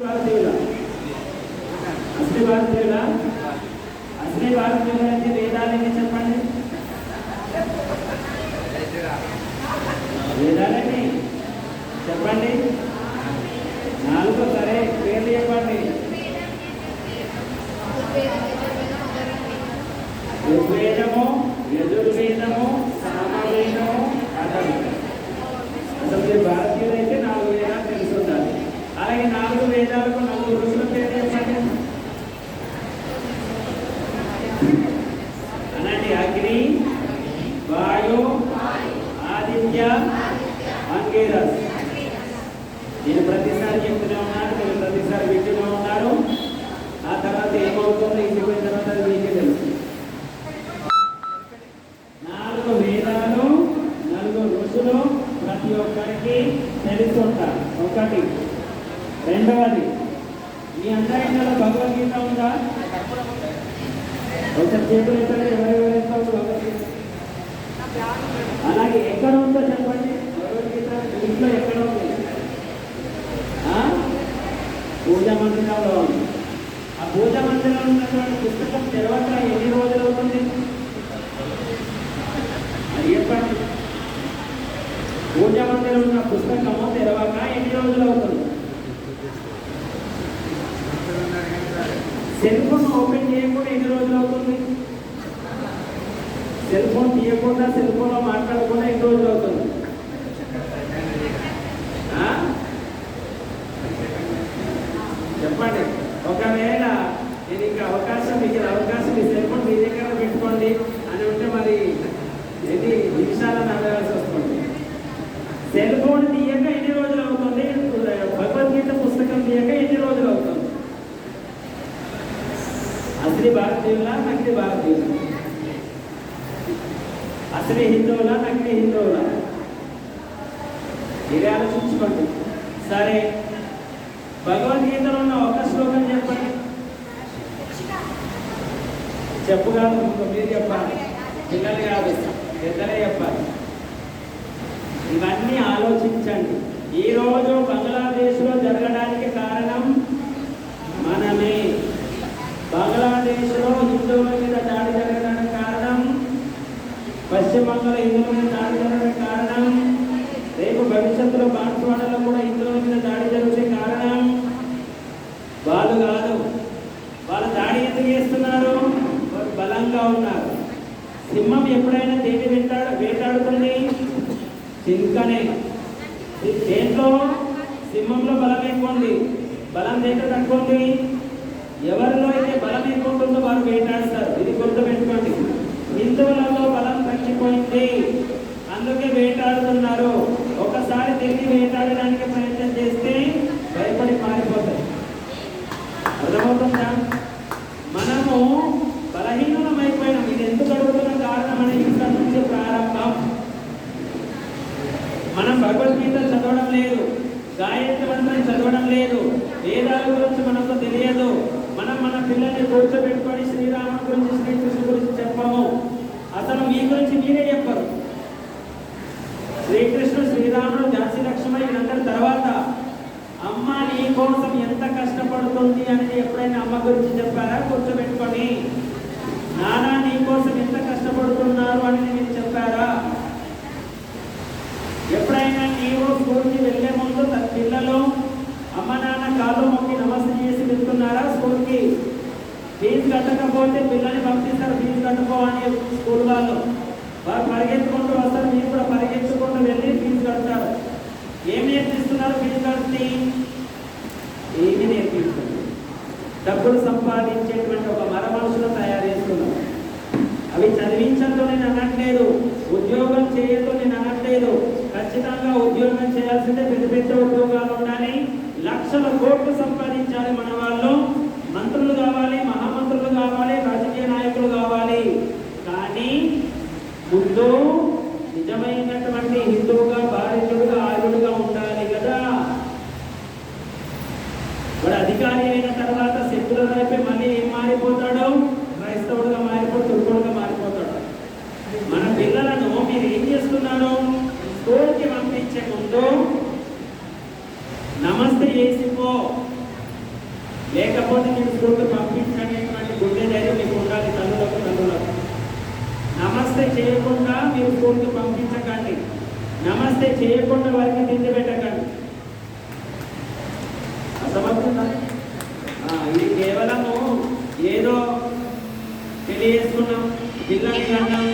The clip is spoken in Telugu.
భారతీయుల. అసలు భారతీయుల? అసలు భారతీయుల అంటే వేదాలని చెప్పండి? వేదాలని చెప్పండి. నాలుగు సరే పేర్లు చెప్పండి ఋగ్వేదము యజుర్వేదము సామవేదము అథర్వవేదం అసలు మీరు భారతీయులైతే నాలుగు వేదాలు తెలిసి ఉండాలి అలాగే నాలుగు వేదాలకు నాలుగు ఋషుల పేరు చెప్పండి అనండి అగ్ని వాయు ఆదిత్య అంగీరస్ నేను ప్రతిసారి చెప్తూనే ఉన్నాను నేను ప్రతిసారి వింటూనే ఉన్నాను. ఆ తర్వాత ఏమవుతుందో ఇంటిపోయిన తర్వాత అది మీకే తెలుసు. నాలుగు వేదాలు నలుగురు ఋషులు ప్రతి ఒక్కరికి తెలుసుంటారు ఒకటి. రెండవది మీ అందరి ఇంట్లో భగవద్గీత ఉందా? ఒకసారి చేతులు ఎత్తండి ఎవరెవరైతే భగవద్గీత. అలాగే ఎక్కడ ఉందో చెప్పండి. ఇంట్లో ఎక్కడ ఉంది. పూజా మందిరంలో ఉంది. ఆ పూజా మందిరంలో ఉన్నటువంటి పుస్తకం తెరవక ఎన్ని రోజులు అవుతుంది? అది చెప్పండి. పూజా మందిరం ఉన్న పుస్తకము తెరవక ఎన్ని రోజులు అవుతుంది? సెల్ ఫోన్ ఓపెన్ చేయకుండా ఎన్ని రోజులు అవుతుంది? సెల్ ఫోన్ తీయకుండా సెల్ ఫోన్లో మాట్లాడకుండా ఎన్ని రోజులు అవుతుంది ఆ? చెప్పండి ఒకవేళ నేను ఇంకా అవకాశం మీకు అవకాశం ఈ సెల్ ఫోన్ మీ దగ్గర పెట్టుకోండి అని ఉంటే మరి ఇది నిమిషాలు నడవాల్సి వస్తుంది. సెల్ ఫోన్ తీయక ఎన్ని రోజులు అవుతుంది? భగవద్గీత పుస్తకం తీయక ఎన్ని రోజులు అవుతుంది? అసలు భారతీయులా నకిలీ భారతీయులు అసలు హిందువులా నకిలీ హిందువులా ఇది ఆలోచించుకోండి. సరే భగవద్గీతలో ఉన్న ఒక శ్లోకం చెప్పండి. చెప్పు కాదు మీరు చెప్పాలి. పిల్లలు కాదు. పెద్దలే చెప్పాలి ఇవన్నీ ఆలోచించండి. ఈ రోజు బంగ్లాదేశ్లో జరగడానికి కారణం మనమే. బంగ్లాదేశ్లో హిందువుల మీద దాడి జరగడానికి కారణం పశ్చిమ బంగాళ హిందువుల మీద దాడి జరగడానికి కారణం రేపు భవిష్యత్తులో బాన్స్వాడలో కూడా హిందువుల మీద దాడి జరుగుతుంది కారణం వాళ్ళు కాదు వాళ్ళు దాడి ఎందుకు చేస్తున్నారు వారు బలంగా ఉన్నారు సింహం ఎప్పుడైనా దేని వెంటాడు వేటాడుతుంది చింకనే దేంట్లో? సింహంలో బలం ఎక్కువ ఉంది. బలం దేంట్లో తక్కువ ఉంది? ఎవరిలో అయితే బలం ఎక్కువ ఉంటుందో వారు వేటాడుతారు. మనం భగవద్గీత చదవడం లేదు. గాయత్రి మంత్రం చదవడం లేదు. వేదాల గురించి మనకు తెలియదు. మనం మన పిల్లల్ని కూర్చోబెట్టుకొని శ్రీరాముడి గురించి శ్రీకృష్ణ గురించి చెప్పము. అసలు మీ గురించి మీరే చెప్పరు. శ్రీకృష్ణుడు శ్రీరాముడు ఝాన్సీ లక్ష్మణ్ వీళ్ళందరి తర్వాత అమ్మ నీ కోసం ఎంత కష్టపడుతుంది అనేది ఎప్పుడైనా అమ్మ గురించి చెప్పారా? కూర్చోబెట్టుకొని నానా నీ కోసం ఎంత కష్టపడుతున్నారు అని నేను చెప్పాను ఎప్పుడైనా నీవు స్కూల్కి వెళ్ళే ముందు తన పిల్లలు అమ్మ నాన్న కాళ్ళు మొక్కి నమస్తే చేసి వెళ్తున్నారా స్కూల్కి ఫీజు కట్టకపోతే పిల్లల్ని పంపిస్తారు ఫీజు కట్టుకో అని స్కూల్ వాళ్ళు. వారు పరిగెత్తుకుంటూ వస్తారు మీరు కూడా పరిగెత్తుకుంటూ వెళ్ళి ఫీజు కడతారు. ఏం నేర్పిస్తున్నారు ఫీజు కట్టి? ఏమి నేర్పిస్తున్నారు. డబ్బులు సంపాదించేటువంటి ఒక మర మనుషులు తయారు చేస్తున్నారు. అవి చదివించడంతో నేను అనట్లేదు ఉద్యోగం చేయడంతో నేను అనట్లేదు. ఖచ్చితంగా ఉద్యోగం చేయాల్సిందే పెద్ద పెద్ద ఉద్యోగాలు ఉండాలి. లక్షల కోట్లు సంపాదించాలి మనం ముందు నిజమైనటువంటి హిందువుగా బాధితుడుగా ఆయుడుగా ఉండాలి కదా. వాడు అధికారి అయిన తర్వాత సెక్యులర్ అయిపోయి మళ్ళీ ఏం మారిపోతాడు? క్రైస్తవుడుగా మారిపోయి తుర్కుడుగా మారిపోతాడు. మన పిల్లలను మీరు ఏం చేస్తున్నారు? స్కూల్కి పంపించే ముందు నమస్తే చేసిపో లేకపోతే నేను స్కూల్కి పంపించనేటువంటి గుండె ధైర్యం మీకు ఉండాలి తల్లులకు తల్లులకు. నమస్తే చేయకుండా మీరు ఫోన్కి పంపించకండి. నమస్తే చేయకుండా వారికి తిండి పెట్టకండి. ఇది కేవలము ఏదో తెలియజేసుకున్నాం. జిల్లా అన్నాం